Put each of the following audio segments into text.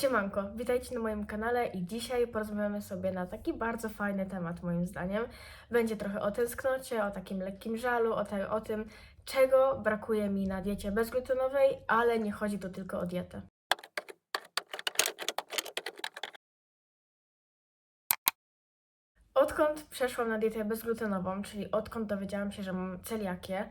Siemanko, witajcie na moim kanale i dzisiaj porozmawiamy sobie na taki bardzo fajny temat moim zdaniem. Będzie trochę o tęsknocie, o takim lekkim żalu, o, te, o tym, czego brakuje mi na diecie bezglutenowej, ale nie chodzi tu tylko o dietę. Odkąd przeszłam na dietę bezglutenową, czyli odkąd dowiedziałam się, że mam celiakię,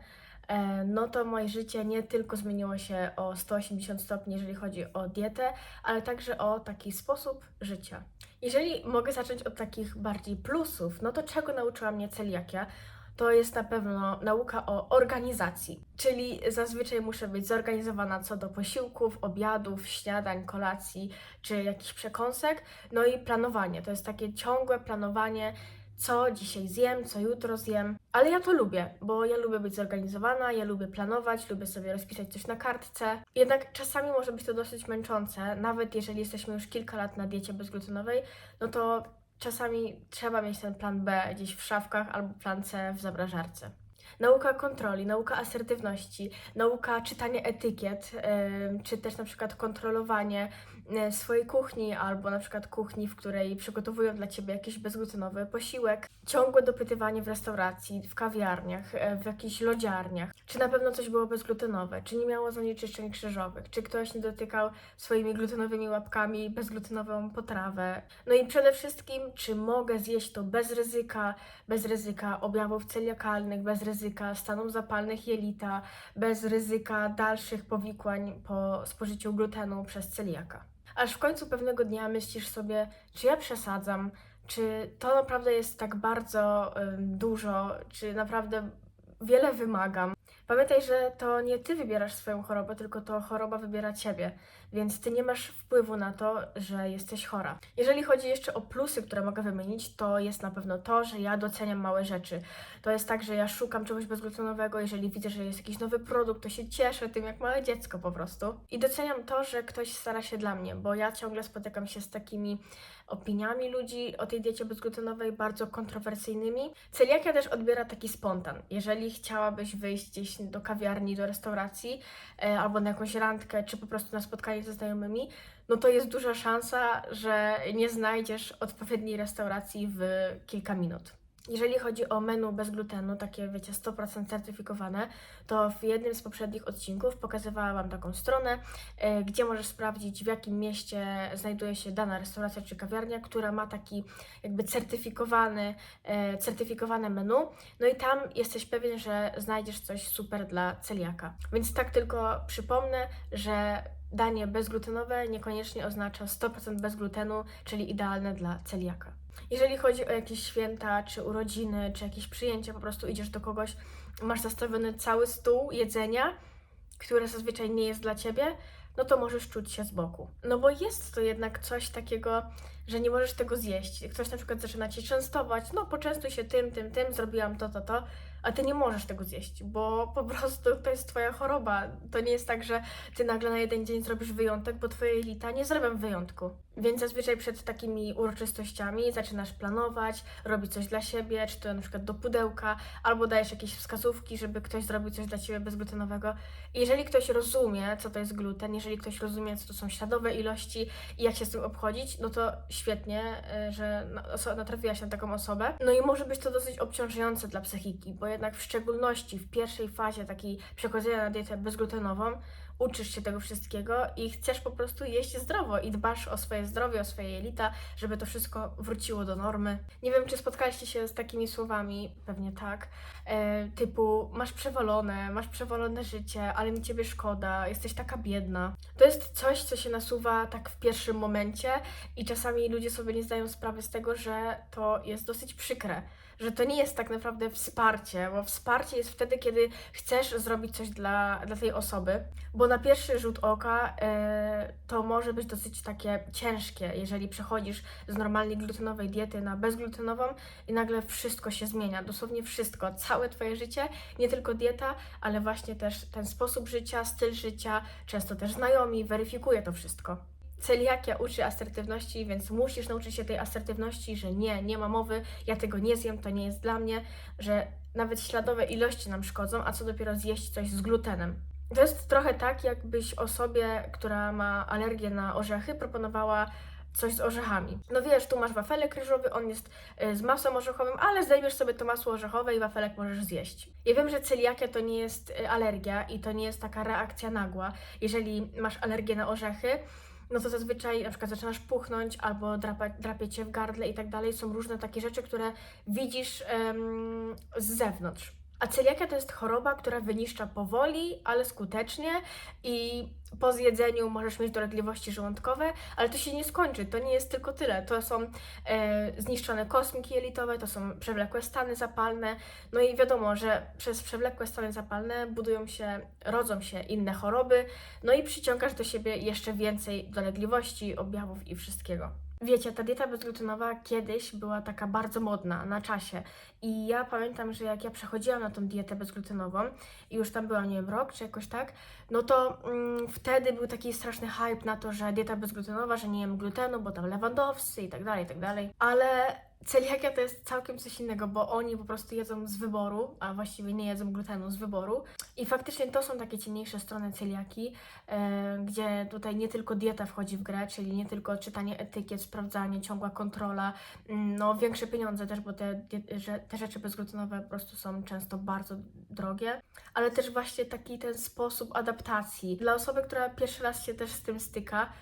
no to moje życie nie tylko zmieniło się o 180 stopni, jeżeli chodzi o dietę, ale także o taki sposób życia. Jeżeli mogę zacząć od takich bardziej plusów, no to czego nauczyła mnie celiakia? To jest na pewno nauka o organizacji, czyli zazwyczaj muszę być zorganizowana co do posiłków, obiadów, śniadań, kolacji czy jakichś przekąsek. No i planowanie to jest takie ciągłe planowanie, co dzisiaj zjem, co jutro zjem. Ale ja to lubię, bo ja lubię być zorganizowana, ja lubię planować, lubię sobie rozpisać coś na kartce. Jednak czasami może być to dosyć męczące, nawet jeżeli jesteśmy już kilka lat na diecie bezglutenowej, no to czasami trzeba mieć ten plan B gdzieś w szafkach albo plan C w zamrażarce. Nauka kontroli, nauka asertywności, nauka czytania etykiet, czy też na przykład kontrolowanie swojej kuchni, albo na przykład kuchni, w której przygotowują dla ciebie jakiś bezglutenowy posiłek. Ciągłe dopytywanie w restauracji, w kawiarniach, e, w jakichś lodziarniach, czy na pewno coś było bezglutenowe, czy nie miało zanieczyszczeń krzyżowych, czy ktoś nie dotykał swoimi glutenowymi łapkami bezglutenową potrawę. No i przede wszystkim, czy mogę zjeść to bez ryzyka, bez ryzyka objawów celiakalnych, bez ryzyka stanów zapalnych jelita, bez ryzyka dalszych powikłań po spożyciu glutenu przez celiaka. Aż w końcu pewnego dnia myślisz sobie, czy ja przesadzam, czy to naprawdę jest tak bardzo ym, dużo, czy naprawdę wiele wymagam. Pamiętaj, że to nie ty wybierasz swoją chorobę, tylko to choroba wybiera ciebie, więc ty nie masz wpływu na to, że jesteś chora. Jeżeli chodzi jeszcze o plusy, które mogę wymienić, to jest na pewno to, że ja doceniam małe rzeczy. To jest tak, że ja szukam czegoś bezglutenowego, jeżeli widzę, że jest jakiś nowy produkt, to się cieszę tym jak małe dziecko po prostu. I doceniam to, że ktoś stara się dla mnie, bo ja ciągle spotykam się z takimi opiniami ludzi o tej diecie bezglutenowej, bardzo kontrowersyjnymi. Celiakia też odbiera taki spontan. Jeżeli chciałabyś wyjść gdzieś do kawiarni, do restauracji, e, albo na jakąś randkę, czy po prostu na spotkanie ze znajomymi, no to jest duża szansa, że nie znajdziesz odpowiedniej restauracji w kilka minut. Jeżeli chodzi o menu bez glutenu, takie wiecie, 100% certyfikowane, to w jednym z poprzednich odcinków pokazywałam Wam taką stronę, e, gdzie możesz sprawdzić, w jakim mieście znajduje się dana restauracja czy kawiarnia, która ma taki jakby certyfikowany, e, certyfikowane menu. No i tam jesteś pewien, że znajdziesz coś super dla celiaka. Więc tak tylko przypomnę, że danie bezglutenowe niekoniecznie oznacza 100% bez glutenu, czyli idealne dla celiaka. Jeżeli chodzi o jakieś święta, czy urodziny, czy jakieś przyjęcia, po prostu idziesz do kogoś, masz zastawiony cały stół jedzenia, które zazwyczaj nie jest dla ciebie, no to możesz czuć się z boku. No bo jest to jednak coś takiego, że nie możesz tego zjeść. Ktoś na przykład zaczyna cię częstować, no poczęstuj się tym, tym, tym, zrobiłam to, to, to, a ty nie możesz tego zjeść, bo po prostu to jest twoja choroba. To nie jest tak, że ty nagle na jeden dzień zrobisz wyjątek, bo twoje jelita nie zrobią wyjątku. Więc zazwyczaj przed takimi uroczystościami zaczynasz planować, robić coś dla siebie, czy to na przykład do pudełka, albo dajesz jakieś wskazówki, żeby ktoś zrobił coś dla ciebie bezglutenowego. I jeżeli ktoś rozumie, co to jest gluten, jeżeli ktoś rozumie, co to są śladowe ilości i jak się z tym obchodzić, no to świetnie, y, że natrafiłaś na taką osobę. No i może być to dosyć obciążające dla psychiki, bo jednak w szczególności w pierwszej fazie takiej przechodzenia na dietę bezglutenową, uczysz się tego wszystkiego i chcesz po prostu jeść zdrowo i dbasz o swoje zdrowie, o swoje jelita, żeby to wszystko wróciło do normy. Nie wiem, czy spotkaliście się z takimi słowami, pewnie tak, e, typu masz przewalone, masz przewalone życie, ale mi ciebie szkoda, jesteś taka biedna. To jest coś, co się nasuwa tak w pierwszym momencie i czasami ludzie sobie nie zdają sprawy z tego, że to jest dosyć przykre. Że to nie jest tak naprawdę wsparcie, bo wsparcie jest wtedy, kiedy chcesz zrobić coś dla, dla tej osoby, bo na pierwszy rzut oka e, to może być dosyć takie ciężkie, jeżeli przechodzisz z normalnej glutenowej diety na bezglutenową i nagle wszystko się zmienia, dosłownie wszystko, całe Twoje życie, nie tylko dieta, ale właśnie też ten sposób życia, styl życia, często też znajomi, weryfikuje to wszystko. Celiakia uczy asertywności, więc musisz nauczyć się tej asertywności, że nie, nie ma mowy, ja tego nie zjem, to nie jest dla mnie, że nawet śladowe ilości nam szkodzą, a co dopiero zjeść coś z glutenem. To jest trochę tak, jakbyś osobie, która ma alergię na orzechy, proponowała coś z orzechami. No wiesz, tu masz wafelek ryżowy, on jest y, z masłem orzechowym, ale zdejmiesz sobie to masło orzechowe i wafelek możesz zjeść. Ja wiem, że celiakia to nie jest y, alergia i to nie jest taka reakcja nagła. Jeżeli masz alergię na orzechy, no to zazwyczaj na przykład zaczynasz puchnąć albo drapać, drapie cię w gardle i tak dalej. Są różne takie rzeczy, które widzisz z zewnątrz. A celiakia to jest choroba, która wyniszcza powoli, ale skutecznie i po zjedzeniu możesz mieć dolegliwości żołądkowe, ale to się nie skończy. To nie jest tylko tyle. To są e, zniszczone kosmiki jelitowe, to są przewlekłe stany zapalne. No i wiadomo, że przez przewlekłe stany zapalne budują się, rodzą się inne choroby, no i przyciągasz do siebie jeszcze więcej dolegliwości, objawów i wszystkiego. Wiecie, ta dieta bezglutenowa kiedyś była taka bardzo modna na czasie. I ja pamiętam, że jak ja przechodziłam na tą dietę bezglutenową i już tam byłam, nie wiem, rok czy jakoś tak, no to mm, wtedy był taki straszny hype na to, że dieta bezglutenowa, że nie jem glutenu, bo tam lewandowscy i tak dalej, i tak dalej. Ale celiakia to jest całkiem coś innego, bo oni po prostu jedzą z wyboru, a właściwie nie jedzą glutenu z wyboru. I faktycznie to są takie ciemniejsze strony celiaki, e, gdzie tutaj nie tylko dieta wchodzi w grę, czyli nie tylko czytanie etykiet, sprawdzanie, ciągła kontrola, mm, no większe pieniądze też, bo te, te rzeczy bezglutenowe po prostu są często bardzo drogie, ale też właśnie taki ten sposób adaptacji. Dla osoby, która pierwszy raz się też z tym styka,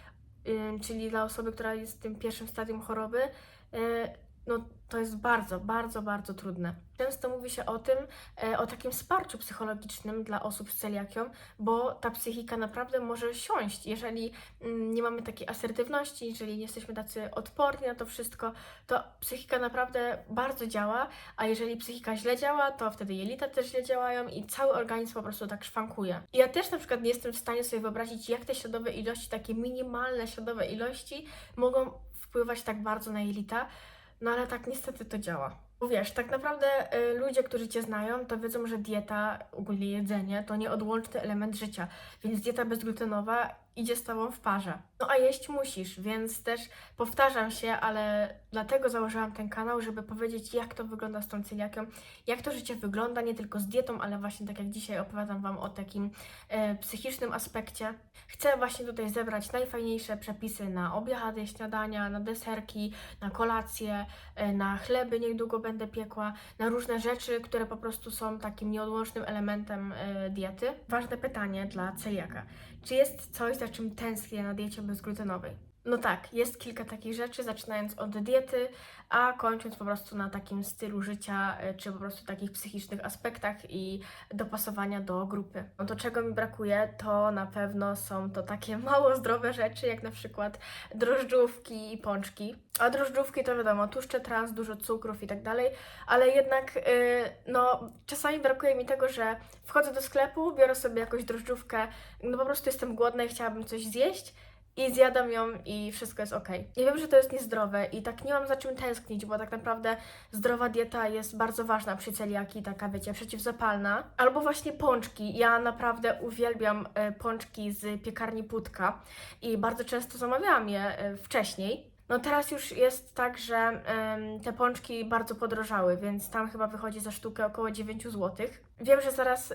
ym, czyli dla osoby, która jest w tym pierwszym stadium choroby, y, no to jest bardzo, bardzo, bardzo trudne. Często mówi się o tym, e, o takim wsparciu psychologicznym dla osób z celiakią, bo ta psychika naprawdę może siąść, jeżeli mm, nie mamy takiej asertywności, jeżeli nie jesteśmy tacy odporni na to wszystko, to psychika naprawdę bardzo działa, a jeżeli psychika źle działa, to wtedy jelita też źle działają i cały organizm po prostu tak szwankuje. Ja też na przykład nie jestem w stanie sobie wyobrazić, jak te śladowe ilości, takie minimalne śladowe ilości mogą wpływać tak bardzo na jelita, no ale tak niestety to działa. Wiesz, tak naprawdę y, ludzie, którzy Cię znają, to wiedzą, że dieta, ogólnie jedzenie, to nieodłączny element życia, więc dieta bezglutenowa idzie z Tobą w parze. No a jeść musisz, więc też powtarzam się, ale dlatego założyłam ten kanał, żeby powiedzieć, jak to wygląda z tą celiakią, jak to życie wygląda, nie tylko z dietą, ale właśnie tak jak dzisiaj opowiadam Wam o takim e, psychicznym aspekcie. Chcę właśnie tutaj zebrać najfajniejsze przepisy na obiady, śniadania, na deserki, na kolacje, e, na chleby niedługo będę piekła, na różne rzeczy, które po prostu są takim nieodłącznym elementem e, diety. Ważne pytanie dla celiaka. Czy jest coś, za czym tęsknię na diecie bezglutenowej? No tak, jest kilka takich rzeczy, zaczynając od diety, a kończąc po prostu na takim stylu życia, y, czy po prostu takich psychicznych aspektach i dopasowania do grupy. No to czego mi brakuje, to na pewno są to takie mało zdrowe rzeczy, jak na przykład drożdżówki i pączki. A drożdżówki to wiadomo, tłuszcze trans, dużo cukrów i tak dalej, ale jednak y, no czasami brakuje mi tego, że wchodzę do sklepu, biorę sobie jakąś drożdżówkę, no po prostu jestem głodna i chciałabym coś zjeść, i zjadam ją i wszystko jest ok. Ja wiem, że to jest niezdrowe i tak nie mam za czym tęsknić, bo tak naprawdę zdrowa dieta jest bardzo ważna przy celiaki, taka wiecie, przeciwzapalna. Albo właśnie pączki. Ja naprawdę uwielbiam e, pączki z piekarni Putka i bardzo często zamawiałam je e, wcześniej. No teraz już jest tak, że te pączki bardzo podrożały, więc tam chyba wychodzi za sztukę około 9 zł. Wiem, że zaraz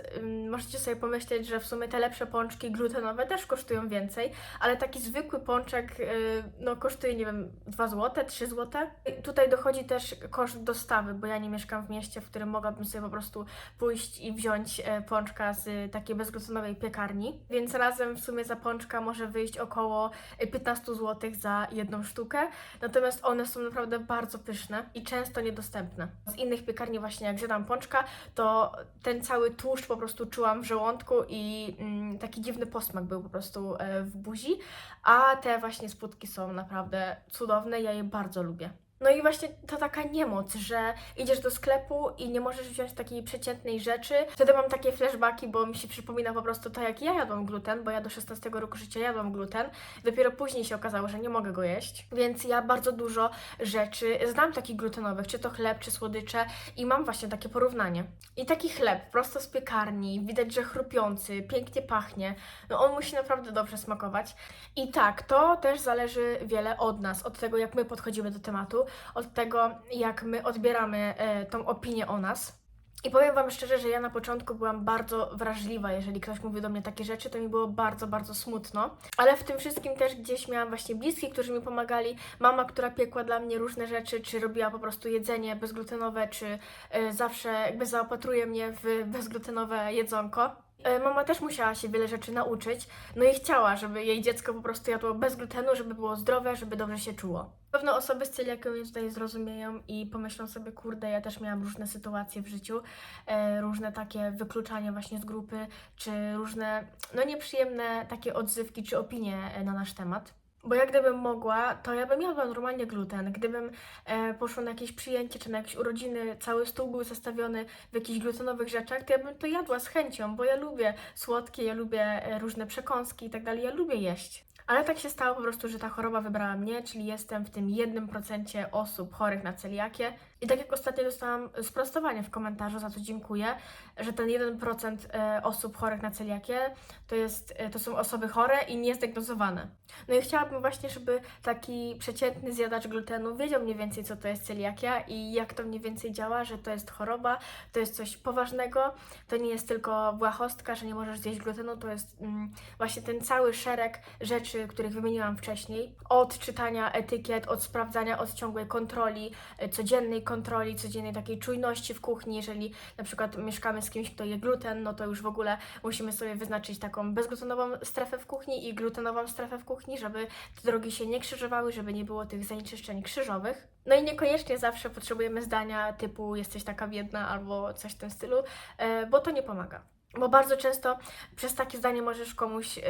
możecie sobie pomyśleć, że w sumie te lepsze pączki glutenowe też kosztują więcej, ale taki zwykły pączek y, no, kosztuje, nie wiem, 2 zł, 3 zł. Tutaj dochodzi też koszt dostawy, bo ja nie mieszkam w mieście, w którym mogłabym sobie po prostu pójść i wziąć e, pączka z takiej bezglutenowej piekarni, więc razem w sumie za pączka może wyjść około e, 15 zł za jedną sztukę, natomiast one są naprawdę bardzo pyszne i często niedostępne. Z innych piekarni właśnie jak zjadam pączka, to ten cały tłuszcz po prostu czułam w żołądku i mm, taki dziwny posmak był po prostu e, w buzi, a te właśnie spódki są naprawdę cudowne, ja je bardzo lubię. No i właśnie to taka niemoc, że idziesz do sklepu i nie możesz wziąć takiej przeciętnej rzeczy. Wtedy mam takie flashbacki, bo mi się przypomina po prostu to, jak ja jadłam gluten, bo ja do 16 roku życia jadłam gluten. Dopiero później się okazało, że nie mogę go jeść, więc ja bardzo dużo rzeczy znam takich glutenowych, czy to chleb, czy słodycze i mam właśnie takie porównanie. I taki chleb prosto z piekarni, widać, że chrupiący, pięknie pachnie, no on musi naprawdę dobrze smakować. I tak, to też zależy wiele od nas, od tego, jak my podchodzimy do tematu, od tego, jak my odbieramy e, tą opinię o nas. I powiem Wam szczerze, że ja na początku byłam bardzo wrażliwa, jeżeli ktoś mówił do mnie takie rzeczy, to mi było bardzo, bardzo smutno. Ale w tym wszystkim też gdzieś miałam właśnie bliskich, którzy mi pomagali. Mama, która piekła dla mnie różne rzeczy, czy robiła po prostu jedzenie bezglutenowe, czy e, zawsze jakby zaopatruje mnie w bezglutenowe jedzonko. E, Mama też musiała się wiele rzeczy nauczyć, no i chciała, żeby jej dziecko po prostu jadło bez glutenu, żeby było zdrowe, żeby dobrze się czuło. Pewno osoby z celiakią mnie tutaj zrozumieją i pomyślą sobie, kurde, ja też miałam różne sytuacje w życiu, e, różne takie wykluczania właśnie z grupy, czy różne, no nieprzyjemne takie odzywki czy opinie e, na nasz temat. Bo jak gdybym mogła, to ja bym jadła normalnie gluten. Gdybym e, poszła na jakieś przyjęcie czy na jakieś urodziny, cały stół był zastawiony w jakichś glutenowych rzeczach, to ja bym to jadła z chęcią, bo ja lubię słodkie, ja lubię e, różne przekąski i tak dalej, ja lubię jeść. Ale tak się stało po prostu, że ta choroba wybrała mnie, czyli jestem w tym 1% osób chorych na celiakię. I tak jak ostatnio dostałam sprostowanie w komentarzu, za co dziękuję, że ten 1% e, osób chorych na celiakię to, jest, e, to są osoby chore i niezdiagnozowane. No i chciałabym właśnie, żeby taki przeciętny zjadacz glutenu wiedział mniej więcej, co to jest celiakia i jak to mniej więcej działa, że to jest choroba, to jest coś poważnego, to nie jest tylko błahostka, że nie możesz zjeść glutenu, to jest mm, właśnie ten cały szereg rzeczy, których wymieniłam wcześniej. Od czytania etykiet, od sprawdzania, od ciągłej kontroli, e, codziennej kontroli, codziennej takiej czujności w kuchni. Jeżeli na przykład mieszkamy z kimś, kto je gluten, no to już w ogóle musimy sobie wyznaczyć taką bezglutenową strefę w kuchni i glutenową strefę w kuchni, żeby te drogi się nie krzyżowały, żeby nie było tych zanieczyszczeń krzyżowych. No i niekoniecznie zawsze potrzebujemy zdania typu jesteś taka biedna albo coś w tym stylu, e, bo to nie pomaga. Bo bardzo często przez takie zdanie możesz komuś e,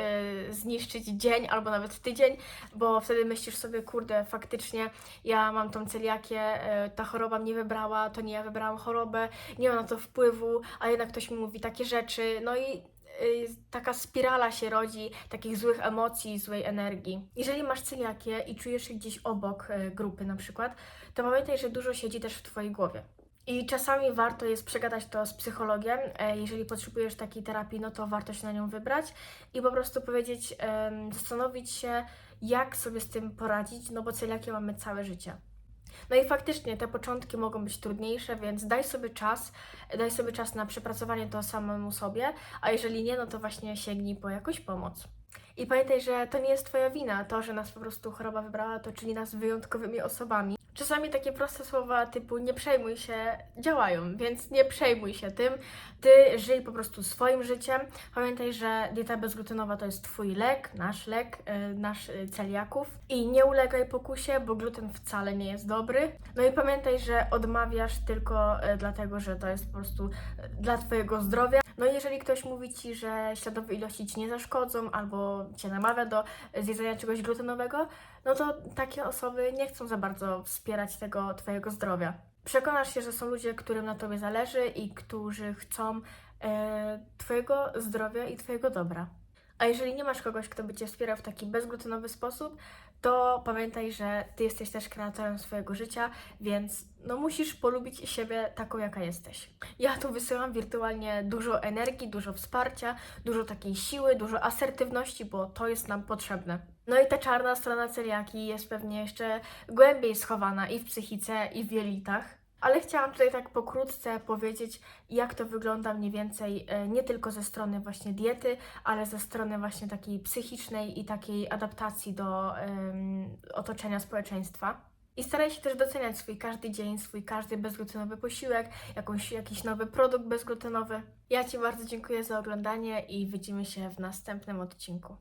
zniszczyć dzień albo nawet tydzień, bo wtedy myślisz sobie, kurde, faktycznie ja mam tą celiakię, e, ta choroba mnie wybrała, to nie ja wybrałam chorobę, nie ma na to wpływu, a jednak ktoś mi mówi takie rzeczy, no i y, taka spirala się rodzi takich złych emocji, złej energii. Jeżeli masz celiakię i czujesz się gdzieś obok y, grupy na przykład, to pamiętaj, że dużo siedzi też w Twojej głowie. I czasami warto jest przegadać to z psychologiem. E, Jeżeli potrzebujesz takiej terapii, no to warto się na nią wybrać i po prostu powiedzieć, zastanowić się, jak sobie z tym poradzić, no bo celiakię mamy całe życie. No i faktycznie te początki mogą być trudniejsze, więc daj sobie czas, daj sobie czas na przepracowanie to samemu sobie, a jeżeli nie, no to właśnie sięgnij po jakąś pomoc. I pamiętaj, że to nie jest Twoja wina, to, że nas po prostu choroba wybrała, to czyni nas wyjątkowymi osobami. Czasami takie proste słowa typu nie przejmuj się działają, więc nie przejmuj się tym. Ty żyj po prostu swoim życiem. Pamiętaj, że dieta bezglutenowa to jest Twój lek, nasz lek, yy, nasz yy, celiaków. I nie ulegaj pokusie, bo gluten wcale nie jest dobry. No i pamiętaj, że odmawiasz tylko yy, dlatego, że to jest po prostu dla Twojego zdrowia. No i jeżeli ktoś mówi Ci, że śladowe ilości Ci nie zaszkodzą albo Cię namawia do zjedzenia czegoś glutenowego, no to takie osoby nie chcą za bardzo wspierać tego Twojego zdrowia. Przekonasz się, że są ludzie, którym na Tobie zależy i którzy chcą e, Twojego zdrowia i Twojego dobra. A jeżeli nie masz kogoś, kto by Cię wspierał w taki bezglutenowy sposób, to pamiętaj, że Ty jesteś też kreatorem swojego życia, więc no musisz polubić siebie taką, jaka jesteś. Ja tu wysyłam wirtualnie dużo energii, dużo wsparcia, dużo takiej siły, dużo asertywności, bo to jest nam potrzebne. No i ta czarna strona celiaki jest pewnie jeszcze głębiej schowana i w psychice, i w jelitach. Ale chciałam tutaj tak pokrótce powiedzieć, jak to wygląda mniej więcej e, nie tylko ze strony właśnie diety, ale ze strony właśnie takiej psychicznej i takiej adaptacji do em, otoczenia społeczeństwa. I staraj się też doceniać swój każdy dzień, swój każdy bezglutenowy posiłek, jakąś, jakiś nowy produkt bezglutenowy. Ja Ci bardzo dziękuję za oglądanie i widzimy się w następnym odcinku.